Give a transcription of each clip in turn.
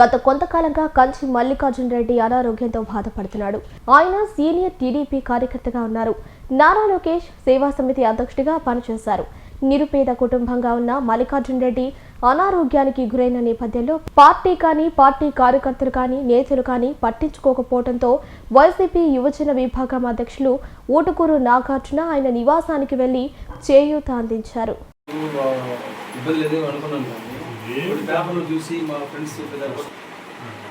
గత కొంతకాలంగా కంచి మల్లికార్జున రెడ్డి అనారోగ్యంతో బాధపడుతున్నాడు. ఆయన సీనియర్ టీడీపీ కార్యకర్తగా ఉన్నారు. నారా లోకేష్ సేవా సమితి అధ్యక్షుడిగా పనిచేశారు. నిరుపేద కుటుంబంగా ఉన్న మల్లికార్జున రెడ్డి అనారోగ్యానికి గురైన నేపథ్యంలో పార్టీ కానీ పార్టీ కార్యకర్తలు కానీ నేతలు కానీ పట్టించుకోకపోవడంతో వైసీపీ యువజన విభాగం అధ్యక్షులు ఊటుకూరు నాగార్జున ఆయన నివాసానికి వెళ్ళి చేయూత అందించారు. పేపర్లో చూసి మా ఫ్రెండ్స్ చెప్పేదాన్ని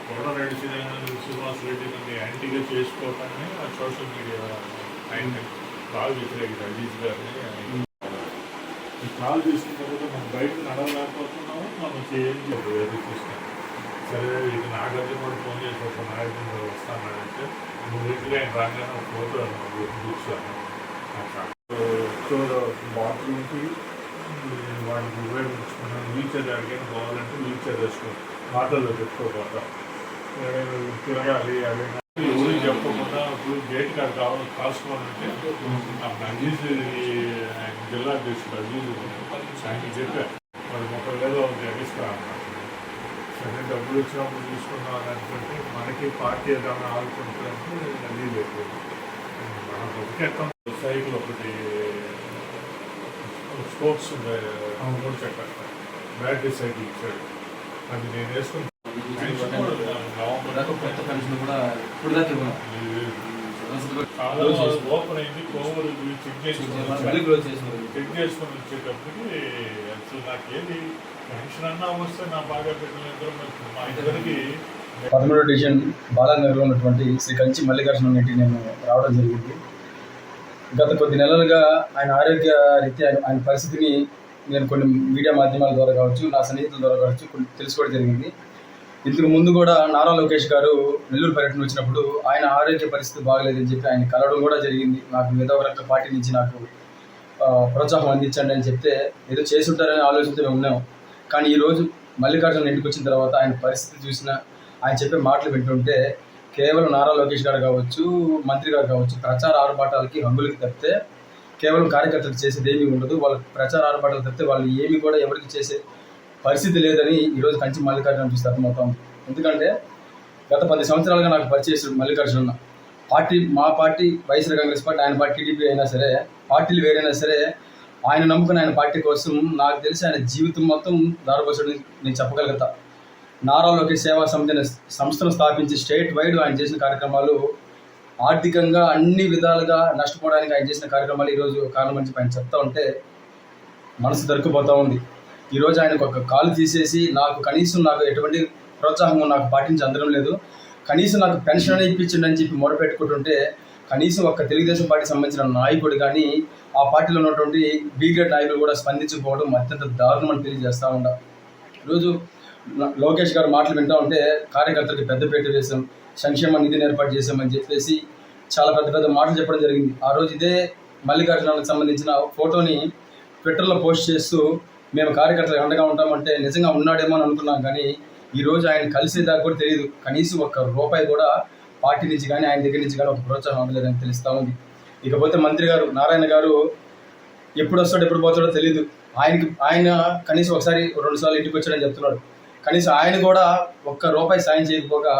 కరోనా రెడ్డి శ్రీనివాస్ రెడ్డి నన్ను యాంటీగా చేసుకోవటాన్ని ఆ సోషల్ మీడియా ఆయన బాగా వ్యతిరేకిత అజీజ్ గారిని ఈ కాల్ తీసుకున్న తర్వాత మనం బయట నడవలేకపోతున్నాము మనం చేయలేదు చూస్తాం సరే ఇది నాగార్జున కూడా ఫోన్ చేసి ఒక నాగార్జున వస్తానంటే నువ్వు ఇంటికి ఆయన రాగానే ఫోటో చూసాను బాత్రూమ్కి వాడికి ఉపయోగించుకున్నాను వీల్ చైర్ అడిగాను కావాలంటే వీల్ చైర్ వేసుకో మాటల్లో పెట్టుకోకుండా తిరగాలి అవి ఎవరు చెప్పకుండా ఇప్పుడు గేట్ కార్డు కావాలి కాసుకోవాలంటే అజీజ్ జిల్లా అధ్యక్షుడు అజీజ్ ఆయనకి చెప్పారు. వాడు ముప్పై వేలు అవుతుంది ఎగిస్తా సరే డబ్బులు వచ్చినప్పుడు తీసుకున్నాం అని అనుకుంటే మనకి పార్టీ ఏదైనా ఆడుకుంటుందంటే అది లేదు మనం బతికేస్తాం. సైకిల్ ఒకటి స్పోర్ట్స్ ఉన్నాయి మూడు చక్ర బ్యాటరీ సైకిల్ ఇచ్చాడు అది నేను వేసుకుని కూడా ఓపెన్ అయింది కోవూరు చెక్ చేసుకుని చెక్ వచ్చేటప్పటికి అసలు నాకేది పెన్షన్ అన్నా వస్తే నా బాగా పెట్టిన మా ఇద్దరికి పదమూడో డివిజన్ బాలానగర్లో ఉన్నటువంటి శ్రీ కంచి మల్లికార్జున ఇంటికి నేను రావడం జరిగింది. గత కొద్ది నెలలుగా ఆయన ఆరోగ్య రీత్యా ఆయన- పరిస్థితిని నేను కొన్ని మీడియా మాధ్యమాల ద్వారా కావచ్చు నా సన్నిహితుల ద్వారా కావచ్చు కొన్ని తెలుసుకోవడం జరిగింది. ఇంతకు ముందు కూడా నారా లోకేష్ గారు నెల్లూరు పర్యటన వచ్చినప్పుడు ఆయన ఆరోగ్య పరిస్థితి బాగలేదని చెప్పి ఆయన కలవడం కూడా జరిగింది. నాకు ఏదో ఒక పార్టీ నుంచి నాకు ప్రోత్సాహం అందించండి అని చెప్తే ఏదో చేసి ఉంటారనే ఆలోచనతో ఉన్నాం. కానీ ఈరోజు మల్లికార్జున ఇంటికి వచ్చిన తర్వాత ఆయన పరిస్థితి చూసిన ఆయన చెప్పే మాటలు వింటుంటే కేవలం నారా లోకేష్ గారు కావచ్చు మంత్రి గారు కావచ్చు ప్రచార ఆర్భాటాలకి హంగులకి తప్పితే కేవలం కార్యకర్తలు చేసేది ఏమీ ఉండదు. వాళ్ళ ప్రచార ఆర్భాటాలు తప్పితే వాళ్ళు ఏమి కూడా ఎవరికి చేసే పరిస్థితి లేదని ఈరోజు కంచి మల్లికార్జున చూస్తే అర్థమవుతాం ఎందుకంటే గత పది సంవత్సరాలుగా నాకు పరిచయం మల్లికార్జున పార్టీ మా పార్టీ వైఎస్ఆర్ కాంగ్రెస్ పార్టీ ఆయన పార్టీ టీడీపీ అయినా సరే పార్టీలు వేరైనా సరే ఆయన నమ్ముకుని ఆయన పార్టీ కోసం నాకు తెలిసి ఆయన జీవితం మొత్తం దారిపోసాడని నేను చెప్పగలుగుతా. నారా లోకేష్ సేవా సమితి సంస్థను స్థాపించి స్టేట్ వైడ్ ఆయన చేసిన కార్యక్రమాలు ఆర్థికంగా అన్ని విధాలుగా నష్టపోవడానికి ఆయన చేసిన కార్యక్రమాలు ఈరోజు కారణం అని చెప్పి ఆయన చెప్తా ఉంటే మనసు దొరికిపోతూ ఉంది. ఈరోజు ఆయనకు ఒక కాలు తీసేసి నాకు కనీసం నాకు ఎటువంటి ప్రోత్సాహం నాకు పాటించి అందడం లేదు. కనీసం నాకు పెన్షన్ అనేది ఇప్పించండి అని చెప్పి మొరపెట్టుకుంటుంటే కనీసం ఒక తెలుగుదేశం పార్టీ సంబంధించిన నాయకుడు కానీ ఆ పార్టీలో ఉన్నటువంటి బీగ్రేడ్ నాయకులు కూడా స్పందించకపోవడం అత్యంత దారుణం అని తెలియజేస్తూ ఉండ. ఈరోజు లోకేష్ గారు మాటలు వింటా ఉంటే కార్యకర్తలకు పెద్దపేట వేశాం సంక్షేమ నిధిని ఏర్పాటు చేశామని చెప్పేసి చాలా పెద్ద పెద్ద మాటలు చెప్పడం జరిగింది. ఆ రోజు ఇదే మల్లికార్జునానికి సంబంధించిన ఫోటోని ట్విట్టర్లో పోస్ట్ చేస్తూ మేము కార్యకర్తలు అండగా ఉంటామంటే నిజంగా ఉన్నాడేమో అని అనుకున్నాం కానీ ఈరోజు ఆయన కలిసేదాకా కూడా తెలియదు కనీసం ఒక్క రూపాయి కూడా పార్టీ నుంచి కానీ ఆయన దగ్గర నుంచి కానీ ఒక ప్రోత్సాహం అందలేదని తెలుస్తూ ఉంది. ఇకపోతే మంత్రి గారు నారాయణ గారు ఎప్పుడు వస్తాడో ఎప్పుడు పోతాడో తెలియదు ఆయనకి ఆయన కనీసం ఒకసారి రెండు సార్లు ఇంటికి వచ్చాడని చెప్తున్నాడు. కనీసం ఆయన కూడా ఒక్క రూపాయి సాయం చేయకపోగా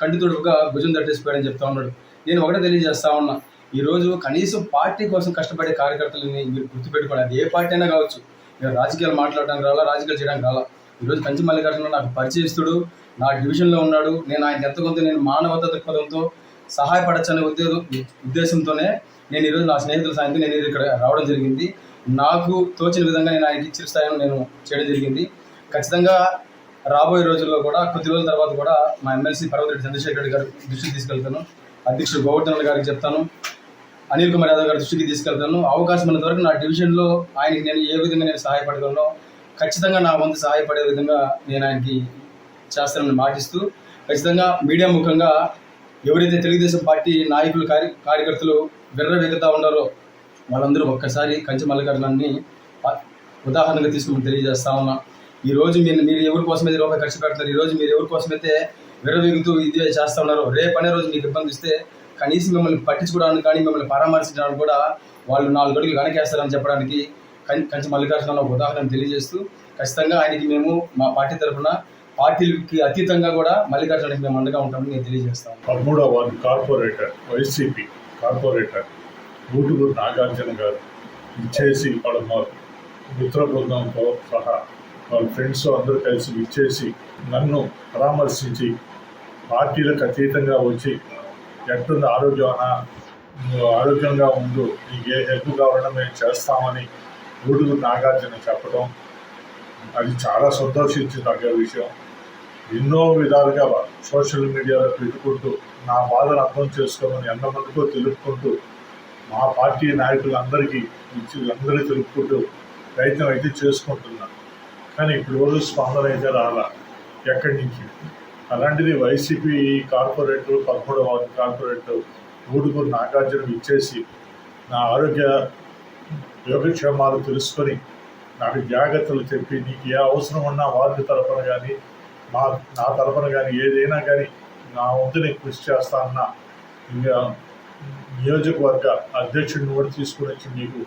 కంటి తుడుపుగా భుజం తట్టేసిపోయాడని చెప్తా ఉన్నాడు. నేను ఒకటే తెలియజేస్తా ఉన్నా ఈరోజు కనీసం పార్టీ కోసం కష్టపడే కార్యకర్తలని మీరు గుర్తుపెట్టుకోండి. అది ఏ పార్టీ అయినా కావచ్చు. మీరు రాజకీయాలు మాట్లాడడానికి రాలా రాజకీయాలు చేయడానికి రాలా. ఈరోజు కంచి మల్లికార్జున నాకు పరిచయస్తుడు నా డివిజన్లో ఉన్నాడు. నేను ఆయన ఎంత కొంత నేను మానవత దృక్పథంతో సహాయపడచ్చనే ఉద్దేశ ఉద్దేశంతోనే నేను ఈరోజు నా స్నేహితుల సాయంతో నేను ఇక్కడ రావడం జరిగింది. నాకు తోచిన విధంగా నేను ఆయనకి ఇచ్చిన స్థాయిలో నేను చేయడం జరిగింది. ఖచ్చితంగా రాబోయే రోజుల్లో కూడా కొద్ది రోజుల తర్వాత కూడా మా ఎమ్మెల్సీ పర్వతిరెడ్డి చంద్రశేఖర్ రెడ్డి గారు దృష్టికి తీసుకెళ్తాను. అధ్యక్షుడు గోవర్ధన్ గారికి చెప్తాను. అనిల్ కుమార్ యాదవ్ గారి దృష్టికి తీసుకెళ్తాను. అవకాశం ఉన్నంత వరకు నా డివిజన్లో ఆయనకి నేను ఏ విధంగా నేను సహాయపడగలను ఖచ్చితంగా నా వంతు సహాయపడే విధంగా నేను ఆయనకి చేస్తానని మాటిస్తూ ఖచ్చితంగా మీడియా ముఖంగా ఎవరైతే తెలుగుదేశం పార్టీ నాయకులు కార్య కార్యకర్తలు విర్రవెగుతా ఉన్నారో వాళ్ళందరూ ఒక్కసారి కంచి మల్లికార్జునాన్ని ఉదాహరణగా తీసుకుని తెలియజేస్తా ఉన్నా. ఈ రోజు మీరు మీరు ఎవరి కోసం అయితే రూపాయి ఖర్చు పెడతారు ఈ రోజు మీరు ఎవరి కోసం అయితే విర్రవీగుతూ ఇది చేస్తా ఉన్నారో రేపు అనే రోజు మీకు ఇబ్బంది ఇస్తే కనీసం మిమ్మల్ని పట్టించుకోవడానికి కానీ మిమ్మల్ని పరామర్శించడానికి కూడా వాళ్ళు నాలుగు అడుగులు వెనకేస్తారని చెప్పడానికి కంచి మల్లికార్జున ఒక ఉదాహరణ తెలియజేస్తూ ఖచ్చితంగా ఆయనకి మేము మా పార్టీ తరఫున పార్టీలకి అతీతంగా కూడా మల్లికార్జునకి మేము అండగా ఉంటామని నేను తెలియజేస్తాను పదమూడవ వార్డు కార్పొరేటర్ వైసీపీ కార్పొరేటర్ గూటుగురు నాగార్జున గారు ఇచ్చేసి వాళ్ళ మిత్ర బృందంతో సహా వాళ్ళ ఫ్రెండ్స్ అందరూ కలిసి ఇచ్చేసి నన్ను పరామర్శించి పార్టీలకు అతీతంగా వచ్చి ఎట్టుంది ఆరోగ్యం నువ్వు ఆరోగ్యంగా ఉండు నీకు ఏ హెల్ప్ కావాలన్నా మేము చేస్తామని గూడుగురు నాగార్జున చెప్పడం. అది చాలా సంతోషించదగ్గ విషయం. ఎన్నో విధాలుగా సోషల్ మీడియాలో పెట్టుకుంటూ నా బాధను అర్థం చేసుకోమని ఎంతమందికో తెలుపుకుంటూ మా పార్టీ నాయకులందరికీ ఇచ్చి అందరికీ తెలుపుకుంటూ ప్రయత్నం అయితే చేసుకుంటున్నాను. కానీ ఇప్పుడు రోజు స్పందన అయితే రాలా. ఎక్కడి నుంచి? అలాంటిది వైసీపీ కార్పొరేట్ పదమూడవ కార్పొరేట్ ఊడుకుని నాగార్జున ఇచ్చేసి నా ఆరోగ్య యోగక్షేమాలు తెలుసుకొని నాకు జాగ్రత్తలు చెప్పి నీకు ఏ అవసరం ఉన్నా వారి తరపున కానీ మా నా తరపున కానీ ఏదైనా కానీ నా వంతుని కృషి చేస్తానన్న ఇంకా నియోజకవర్గ అధ్యక్షుడిని కూడా తీసుకుని వచ్చి మీకు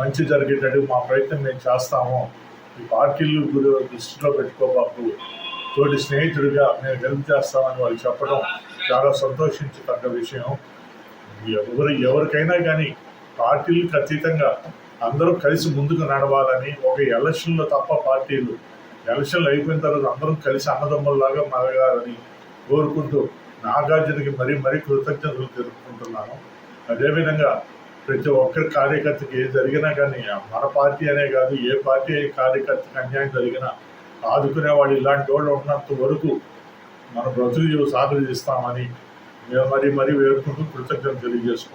మంచి జరిగేటట్టు మా ప్రయత్నం మేము చేస్తాము. ఈ పార్టీలు గురి దృష్టిలో పెట్టుకోబాకు తోటి స్నేహితుడిగా నేను హెల్ప్ చేస్తామని వాళ్ళు చెప్పడం చాలా సంతోషించదగ్గ విషయం. ఎవరు ఎవరికైనా కానీ పార్టీలకు అతీతంగా అందరూ కలిసి ముందుకు నడవాలని ఒక ఎలక్షన్లో తప్ప పార్టీలు ఎలక్షన్లు అయిపోయిన తర్వాత అందరం కలిసి అన్నదమ్ముల్లాగా మరగాలని కోరుకుంటూ నాగార్జునకి మరీ మరీ కృతజ్ఞతలు తెలుపుకుంటున్నాను. అదేవిధంగా ప్రతి ఒక్కరి కార్యకర్తకి ఏది జరిగినా కానీ మన పార్టీ అనే కాదు ఏ పార్టీ కార్యకర్తకి అన్యాయం జరిగినా ఆదుకునే వాళ్ళు ఇలాంటి వాళ్ళు ఉన్నంత వరకు మన బ్రతుకు సాధన చేస్తామని మేము మరీ మరీ వేడుకుంటూ కృతజ్ఞతలు తెలియజేసుకుంటాం